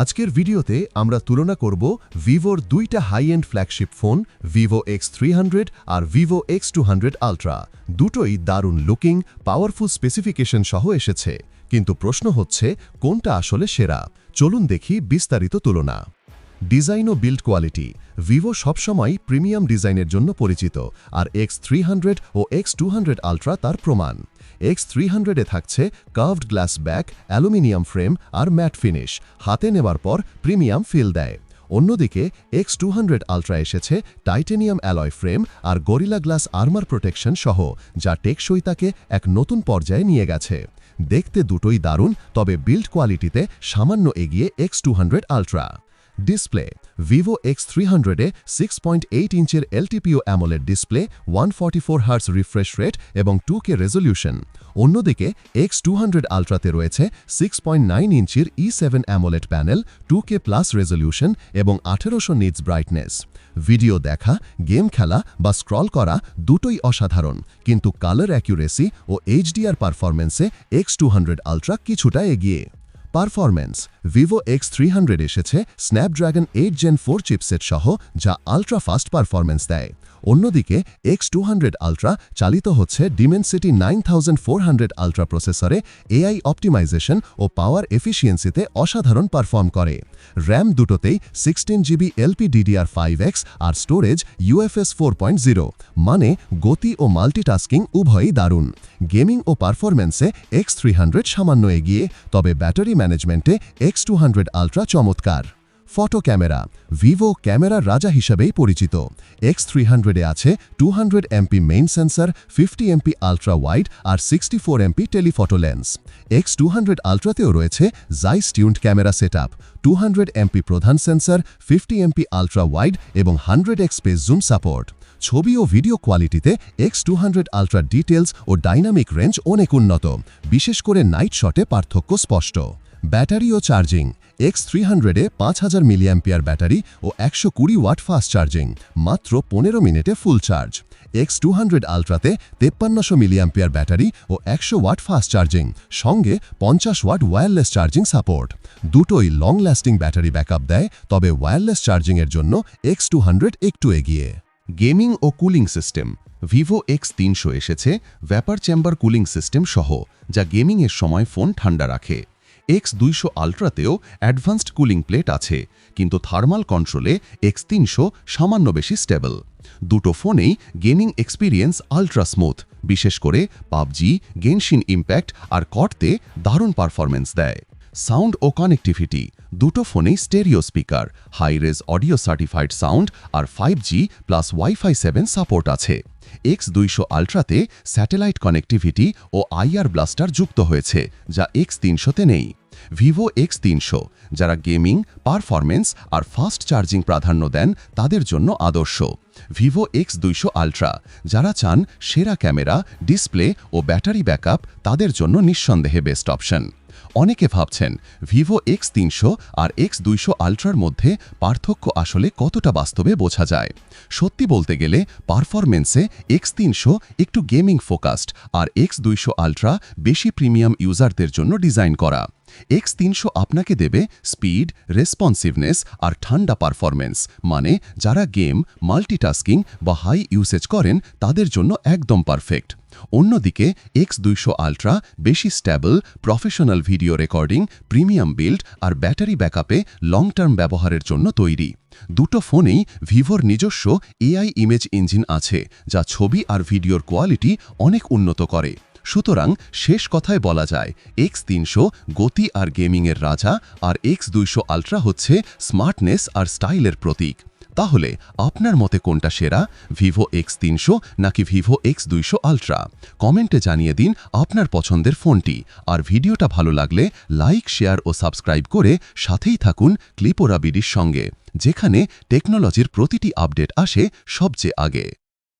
আজকের ভিডিওতে আমরা তুলনা করব ভিভোর দুইটা high end flagship phone Vivo X three আর ভিভো এক্স টু আলট্রা দুটোই দারুণ লুকিং পাওয়ারফুল স্পেসিফিকেশন সহ এসেছে। কিন্তু প্রশ্ন হচ্ছে, কোনটা আসলে সেরা? চলুন দেখি বিস্তারিত তুলনা। ডিজাইন ও বিল্ড কোয়ালিটি। ভিভো সবসময় প্রিমিয়াম ডিজাইনের জন্য পরিচিত। আর এক্স থ্রি ও এক্স টু আলট্রা তার প্রমাণ। এক্স থ্রি হান্ড্রেডে থাকছে curved glass back aluminium frame আর ম্যাট ফিনিশ হাতে নেবার পর প্রিমিয়াম ফিল দেয়। অন্যদিকে এক্স টু আলট্রা এসেছে টাইটেনিয়াম অ্যালয় ফ্রেম আর গরিলা গ্লাস আর্মার প্রোটেকশন সহ, যা টেকসই তাকে এক নতুন পর্যায়ে নিয়ে গেছে। দেখতে দুটোই দারুণ, তবে বিল্ড কোয়ালিটিতে সামান্য এগিয়ে X two ultra display Vivo X three হান্ড্রেডে six point eight ইঞ্চের LTPO AMOLED display one forty four hertz refresh rate এবং টু কে রেজলিউশন অন্যদিকে এক্স টু হান্ড্রেড আলট্রাতে রয়েছে সিক্স পয়েন্ট নাইন ইঞ্চির E seven AMOLED panel two K plus resolution এবং আঠেরোশো nits brightness video দেখা game খেলা বা স্ক্রল করা দুটোই অসাধারণ, কিন্তু কালার অ্যাকুরেসি ও এইচডিআর পারফরমেন্সে এক্স টু হান্ড্রেড আলট্রা কিছুটা এগিয়ে। পারফরম্যান্স ভিভো এক্স থ্রি এসেছে Snapdragon eight gen four chipset সহ, যা আলট্রা ফাস্ট পারফরম্যান্স দেয়। অন্যদিকে এক্স টু আলট্রা চালিত হচ্ছে ডিমেনসিটি নাইন থাউজেন্ড আলট্রা প্রসেসরে এআই অপটিমাইজেশন ও পাওয়ার এফিসিয়েন্সিতে অসাধারণ পারফর্ম করে। র্যাম দুটোতেই sixteen GB LP DDR five X আর স্টোরেজ ইউএফএস ফোর মানে গতি ও মাল্টিটাস্কিং উভয়ই দারুণ। গেমিং ও পারফরম্যান্সে এক্স থ্রি সামান্য এগিয়ে, তবে ব্যাটারি ম্যানেজমেন্টে এক্স টু আলট্রা চমৎকার। ফটো ক্যামেরা, ভিভো ক্যামেরার রাজা হিসাবেই পরিচিত। এক্স থ্রি হান্ড্রেডে আছে two hundred MP main sensor fifty MP ultra wide আর sixty four MP telephoto lens X two hundred আলট্রাতেও রয়েছে Zeiss tuned camera set up two hundred MP প্রধান sensor fifty MP ultra wide এবং hundred X space zoom support ছবি ও video কোয়ালিটিতে X two hundred ultra details ও dynamic range অনেক উন্নত, বিশেষ করে নাইট শটে পার্থক্য স্পষ্ট। ব্যাটারি ও চার্জিং এক্স থ্রি হান্ড্রেডে পাঁচ হাজার মিলিয়াম্পিয়ার ব্যাটারি ও একশো কুড়ি ওয়াট ফাস্ট চার্জিং মাত্র পনেরো মিনিটে full charge X two hundred আলট্রাতে তেপ্পান্নশো মিলিয়াম্পিয়ার ব্যাটারি ও একশো ওয়াট ফাস্ট চার্জিং সঙ্গে পঞ্চাশ ওয়াট ওয়্যারলেস চার্জিং সাপোর্ট দুটোই লং লাস্টিং ব্যাটারি ব্যাকআপ দেয়, তবে ওয়্যারলেস চার্জিংয়ের জন্য এক্স টু হান্ড্রেড একটু এগিয়ে। গেমিং ও কুলিং সিস্টেম। ভিভো এক্স তিনশো এসেছে ব্যাপার চেম্বার কুলিং সিস্টেম সহ, যা গেমিংয়ের সময় ফোন ঠান্ডা রাখে। এক্স দুইশো আলট্রাতেও অ্যাডভান্সড কুলিং প্লেট আছে, কিন্তু থার্মাল কন্ট্রোলে এক্স তিনশো সামান্য বেশি স্টেবল দুটো ফোনেই গেমিং এক্সপিরিয়েন্স আলট্রা স্মুথ বিশেষ করে পাবজি গেনশিন ইম্প্যাক্ট আর কটতে দারুণ পারফরমেন্স দেয়। সাউন্ড ও কানেক্টিভিটি দুটো ফোনেই stereo speaker high res audio certified sound আর five G plus WiFi seven support আছে। এক্স দুইশো আলট্রাতে স্যাটেলাইট কানেক্টিভিটি ও আইআর ব্লাস্টার যুক্ত হয়েছে, যা এক্স তিনশোতে নেই। ভিভো এক্স তিনশো, যারা গেমিং পারফরমেন্স আর ফাস্ট চার্জিং প্রাধান্য দেন, তাদের জন্য আদর্শ। ভিভো এক্স দুইশো আলট্রা যারা চান সেরা ক্যামেরা ডিসপ্লে ও ব্যাটারি ব্যাকআপ তাদের জন্য নিঃসন্দেহে বেস্ট অপশন অনেকে ভাবছেন ভিভো এক্স তিনশো আর এক্স দুইশো আলট্রার মধ্যে পার্থক্য আসলে কতটা বাস্তবে বোঝা যায়? সত্যি বলতে গেলে পারফরমেন্সে এক্স তিনশো একটু গেমিং ফোকাসড আর এক্স দুইশো আলট্রা বেশি প্রিমিয়াম ইউজারদের জন্য ডিজাইন করা। এক্স তিনশো আপনাকে দেবে স্পিড, রেসপন্সিভনেস আর ঠান্ডা পারফরমেন্স মানে যারা গেম, মাল্টিটাস্কিং বা হাই ইউসেজ করেন তাদের জন্য একদম পারফেক্ট। অন্যদিকে এক্স দুইশো আলট্রা বেশি stable professional video recording premium build আর ব্যাটারি ব্যাকআপে লং টার্ম ব্যবহারের জন্য তৈরি। দুটো ফোনেই ভিভোর নিজস্ব এআই ইমেজ ইঞ্জিন আছে, যা ছবি আর ভিডিওর কোয়ালিটি অনেক উন্নত করে। সুতরাং শেষ কথায় বলা যায় এক্স তিনশো গতি আর গেমিংয়ের রাজা আর এক্স দুইশো আলট্রা হচ্ছে স্মার্টনেস আর স্টাইলের প্রতীক। তাহলে আপনার মতে কোনটা সেরা, ভিভো এক্স তিনশো নাকি ভিভো এক্স দুইশো আলট্রা? কমেন্টে জানিয়ে দিন আপনার পছন্দের ফোনটি। আর ভিডিওটা ভালো লাগলে লাইক, শেয়ার ও সাবস্ক্রাইব করে সাথেই থাকুন ক্লিপোরা বিডির সঙ্গে, যেখানে টেকনোলজির প্রতিটি আপডেট আসে সবচেয়ে আগে।